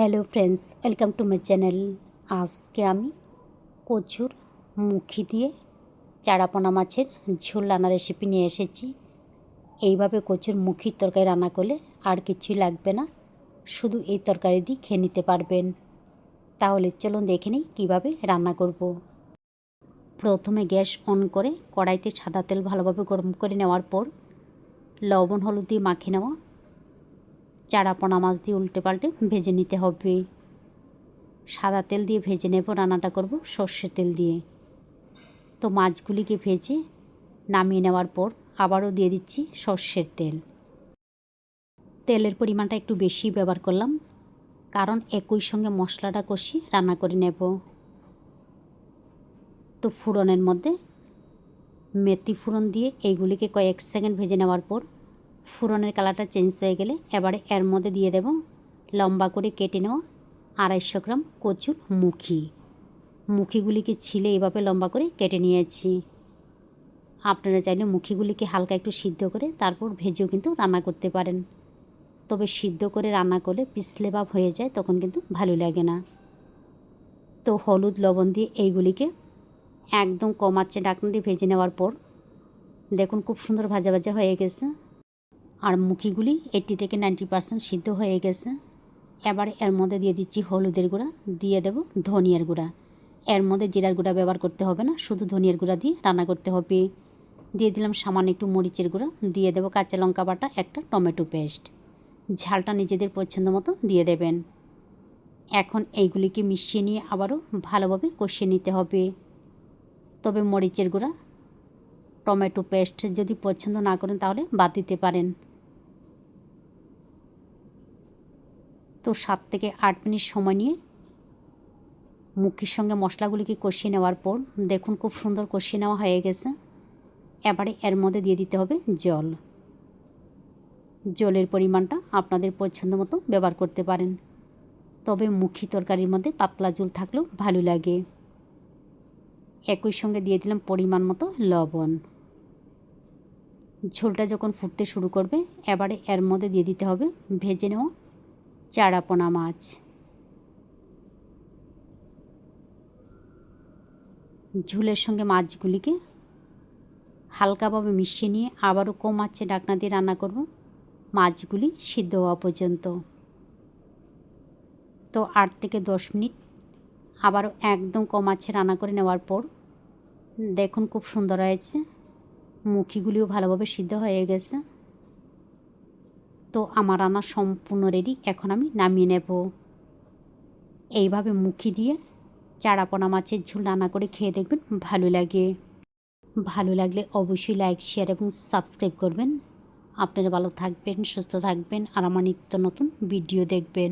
Hello friends welcome to my channel আজকে আমি কচুর মুখি দিয়ে চারাপোনা মাছের ঝোল রান্না রেসিপি নিয়ে এসেছি। এইভাবে কচুর মুখির তরকারি রান্না করলে আর কিছুই লাগবে না। শুধু এই তরকারি দিয়ে খেয়ে নিতে পারবেন। তাহলে চলুন দেখে নিই কীভাবে রান্না করব। প্রথমে গ্যাস অন করে কড়াইতে সাদা তেল ভালোভাবে গরম করে নেওয়ার পর লবণ, হলুদ দিয়ে মাখিয়ে নেওয়া চারাপোনা মাছ দিয়ে উল্টে পাল্টে ভেজে নিতে হবে। সাদা তেল দিয়ে ভেজে নেব, রান্নাটা করব সর্ষের তেল দিয়ে। তো মাছগুলিকে ভেজে নামিয়ে নেওয়ার পর আবারও দিয়ে দিচ্ছি সর্ষের তেল। তেলের পরিমাণটা একটু বেশি ব্যবহার করলাম, কারণ একই সঙ্গে মশলাটা কষি রান্না করে নেব। তো ফুরনের মধ্যে মেথি ফুরন দিয়ে এইগুলিকে কয়েক সেকেন্ড ভেজে নেওয়ার পর ফুরনের কালারটা চেঞ্জ হয়ে গেলে এবারে এর মধ্যে দিয়ে দেব লম্বা করে কেটে নেওয়া আড়াইশো গ্রাম কচুর মুখি। মুখিগুলিকে ছিলে এভাবে লম্বা করে কেটে নিয়েছি। আপনারা চাইলে মুখিগুলিকে হালকা একটু সিদ্ধ করে তারপর ভেজেও কিন্তু রান্না করতে পারেন। তবে সিদ্ধ করে রান্না করলে পিছলে ভাব হয়ে যায়, তখন কিন্তু ভালো লাগে না। তো হলুদ, লবণ দিয়ে এইগুলিকে একদম কমাচ্ছে ডাকনা দিয়ে ভেজে নেওয়ার পর দেখুন খুব সুন্দর ভাজা ভাজা হয়ে গেছে। আর মুখিগুলি এইটি থেকে নাইনটি পারসেন্ট সিদ্ধ হয়ে গেছে। এবার এর মধ্যে দিয়ে দিচ্ছি হলুদের গুঁড়া, দিয়ে দেব ধনিয়ার গুঁড়া। এর মধ্যে জিরার গুঁড়া ব্যবহার করতে হবে না, শুধু ধনিয়ার গুঁড়া দিয়ে রান্না করতে হবে। দিয়ে দিলাম সামান্য একটু মরিচের গুঁড়া, দিয়ে দেবো কাঁচা লঙ্কা বাটা, একটা টমেটো পেস্ট। ঝালটা নিজেদের পছন্দ মতো দিয়ে দেবেন। এখন এইগুলিকে মিশিয়ে নিয়ে আবারও ভালোভাবে কষিয়ে নিতে হবে। তবে মরিচের গুঁড়া, টমেটো পেস্ট যদি পছন্দ না করেন তাহলে বাদ দিতে পারেন। তো সাত থেকে আট মিনিট সময় নিয়ে মুখির সঙ্গে মশলাগুলিকে কষিয়ে নেওয়ার পর দেখুন খুব সুন্দর কষিয়ে নেওয়া হয়ে গেছে। এবারে এর মধ্যে দিয়ে দিতে হবে জল। জলের পরিমাণটা আপনাদের পছন্দ মতো ব্যবহার করতে পারেন। তবে মুখি তরকারির মধ্যে পাতলা জল থাকলেও ভালো লাগে। একই সঙ্গে দিয়ে দিলাম পরিমাণ মতো লবণ। ঝোলটা যখন ফুটতে শুরু করবে, এবারে এর মধ্যে দিয়ে দিতে হবে ভেজে নেওয়া চারাপোনা মাছ। ঝোলের সঙ্গে মাছগুলিকে হালকাভাবে মিশিয়ে নিয়ে আবারও কম মাছে ডাকনা দিয়ে রান্না করব। মাছগুলি সিদ্ধ হওয়া পর্যন্ত। তো আট থেকে দশ মিনিট আবারও একদম কম আছে রান্না করে নেওয়ার পর দেখুন খুব সুন্দর হয়েছে। মুখিগুলিও ভালোভাবে সিদ্ধ হয়ে গেছে। তো আমার রান্না সম্পূর্ণ রেডি এখন আমি নামিয়ে নেব। এইভাবে মুখি দিয়ে চারাপোনা মাছের ঝোল রান্না করে খেয়ে দেখবেন ভালো লাগে। ভালো লাগলে অবশ্যই লাইক শেয়ার এবং সাবস্ক্রাইব করবেন। আপনারা ভালো থাকবেন, সুস্থ থাকবেন আর আমার নিত্য নতুন ভিডিও দেখবেন।